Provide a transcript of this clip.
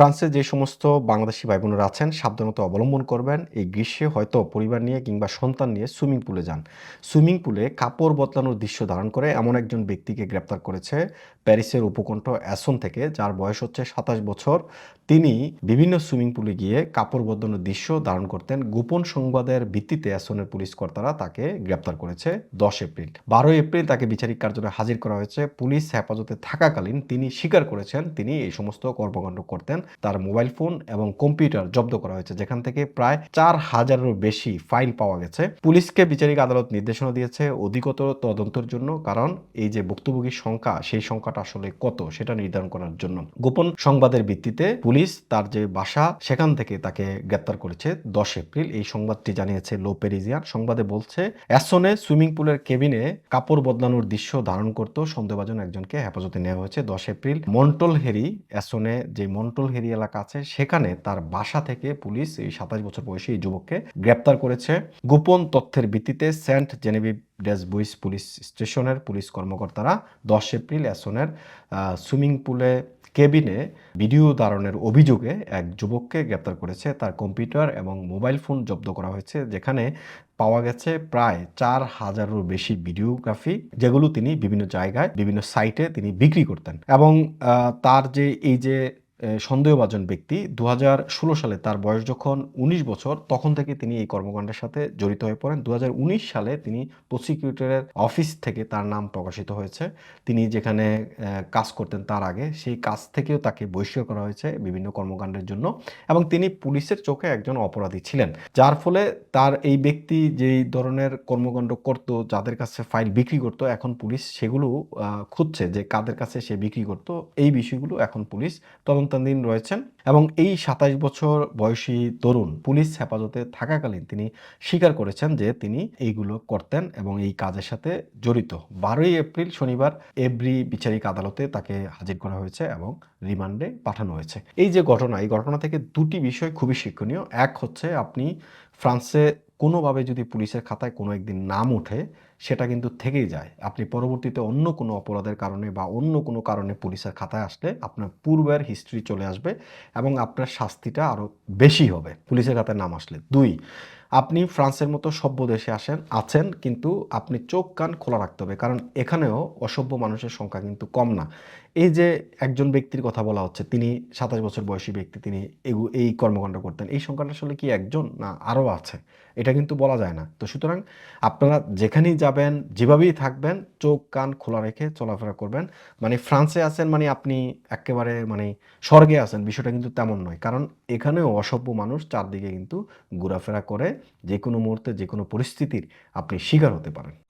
ফ্রান্সে যে সমস্ত বাংলাদেশি ভাই বোনেরা আছেন, সাবধানতা অবলম্বন করবেন। এই গ্রীষ্মে হয়তো পরিবার নিয়ে কিংবা সন্তান নিয়ে সুইমিং পুলে যান। সুইমিং পুলে কাপড় বদলানোর দৃশ্য ধারণ করে এমন একজন ব্যক্তিকে গ্রেপ্তার করেছে প্যারিসের উপকণ্ঠ অ্যাসন থেকে, যার বয়স হচ্ছে সাতাশ বছর। তিনি বিভিন্ন সুইমিং পুলে গিয়ে কাপড় বদলানোর দৃশ্য ধারণ করতেন। গোপন সংবাদের ভিত্তিতে অ্যাসনের পুলিশ কর্তারা তাকে গ্রেপ্তার করেছে দশ এপ্রিল। বারোই এপ্রিল তাকে বিচারিক কার্যালয়ে হাজির করা হয়েছে। পুলিশ হেফাজতে থাকাকালীন তিনি স্বীকার করেছেন তিনি এই সমস্ত কর্মকাণ্ড করতেন। তার মোবাইল ফোন এবং কম্পিউটার জব্দ করা হয়েছে, যেখান থেকে প্রায় চার হাজারেরও বেশি ফাইল পাওয়া গেছে। পুলিশকে বিচারিক আদালত নির্দেশনা দিয়েছে অধিকতর তদন্তের জন্য, কারণ এই যে ভুক্তভোগীর সংখ্যা, সেই সংখ্যাটা আসলে কত, সেটা নির্ধারণ করার জন্য। গোপন সংবাদের ভিত্তিতে পুলিশ তার যে বাসা, সেখান থেকে তাকে গ্রেপ্তার করেছে দশ এপ্রিল। এই সংবাদটি জানিয়েছে লো পেরিজিয়ান। সংবাদে বলছে, অ্যাসনে সুইমিং পুলের কেবিনে কাপড় বদলানোর দৃশ্য ধারণ করত সন্দেহভাজন একজনকে হেফাজতে নেওয়া হয়েছে। দশ এপ্রিল মন্টল হেরি অ্যাসনে যে মন্টল হেরি এলাকা আছে, সেখানে তার বাসা থেকে পুলিশ এই সাতাশ বছর বয়সী এই যুবককে গ্রেপ্তার করেছে। গোপন তথ্যের ভিত্তিতে Saint Genevieve des Bois police স্টেশনের পুলিশ কর্মকর্তারা দশ এপ্রিল অ্যাসনের সুইমিং পুলে কেবিনে ভিডিও ধারণের অভিযোগে এক যুবককে গ্রেপ্তার করেছে। তার কম্পিউটার এবং মোবাইল ফোন জব্দ করা হয়েছে, যেখানে পাওয়া গেছে প্রায় চার হাজারেরও বেশি ভিডিওগ্রাফি, যেগুলো তিনি বিভিন্ন জায়গায়, বিভিন্ন সাইটে তিনি বিক্রি করতেন। এবং তার যে এই যে সন্দেহভাজন ব্যক্তি দু হাজার ষোলো সালে তার বয়স যখন উনিশ বছর, তখন থেকে তিনি এই কর্মকাণ্ডের সাথে জড়িত হয়ে পড়েন। দু হাজার উনিশ সালে তিনি প্রসিকিউটরের অফিস থেকে তার নাম প্রকাশিত হয়েছে। তিনি যেখানে কাজ করতেন তার আগে, সেই কাজ থেকেও তাকে বহিষ্কার করা হয়েছে বিভিন্ন কর্মকাণ্ডের জন্য এবং তিনি পুলিশের চোখে একজন অপরাধী ছিলেন। যার ফলে তার এই ব্যক্তি যেই ধরনের কর্মকাণ্ড করত, যাদের কাছে ফাইল বিক্রি করত, এখন পুলিশ সেগুলো খুঁজছে যে কাদের কাছে সে বিক্রি করত। এই বিষয়গুলো এখন পুলিশ তদন্তাধীন রয়েছেন এবং এই সাতাশ বছর বয়সী তরুণ পুলিশ হেফাজতে থাকাকালীন তিনি স্বীকার করেছেন যে তিনি এইগুলো করতেন এবং এই কাজের সাথে জড়িত। বারোই এপ্রিল শনিবার এভরি বিচারিক আদালতে তাকে হাজির করা হয়েছে এবং রিমান্ডে পাঠানো হয়েছে। এই যে ঘটনা, এই ঘটনা থেকে দুটি বিষয় খুবই শিক্ষণীয়। এক হচ্ছে আপনি ফ্রান্সে কোনোভাবে যদি পুলিশের খাতায় কোনো একদিন নাম ওঠে, সেটা কিন্তু থেকেই যায়। আপনি পরবর্তীতে অন্য কোনো অপরাধের কারণে বা অন্য কোনো কারণে পুলিশের খাতায় আসলে আপনার পূর্বের হিস্ট্রি চলে আসবে এবং আপনার শাস্তিটা আরও বেশি হবে, পুলিশের খাতায় নাম আসলে। দুই, আপনি ফ্রান্সের মতো সভ্য দেশে আসেন, আছেন, কিন্তু আপনি চোখ কান খোলা রাখতে হবে, কারণ এখানেও অসভ্য মানুষের সংখ্যা কিন্তু কম না। এই যে একজন ব্যক্তির কথা বলা হচ্ছে, তিনি সাতাশ বছর বয়সী ব্যক্তি, তিনি এই কর্মকাণ্ড করতেন, এই সংখ্যাটা আসলে কি একজন না আরও আছে? এটা কিন্তু বলা যায় না। তো সুতরাং আপনারা যেখানেই যাবেন, যেভাবেই থাকবেন, চোখ, কান খোলা রেখে চলাফেরা করবেন। মানে ফ্রান্সে আছেন মানে আপনি একেবারে মানে স্বর্গে আছেন, বিষয়টা কিন্তু তেমন নয়। কারণ এখানেও অসভ্য মানুষ চারদিকে কিন্তু ঘোরাফেরা করে যে কোনো মুহূর্তে যে কোনো পরিস্থিতির আপনি শিকার হতে পারেন।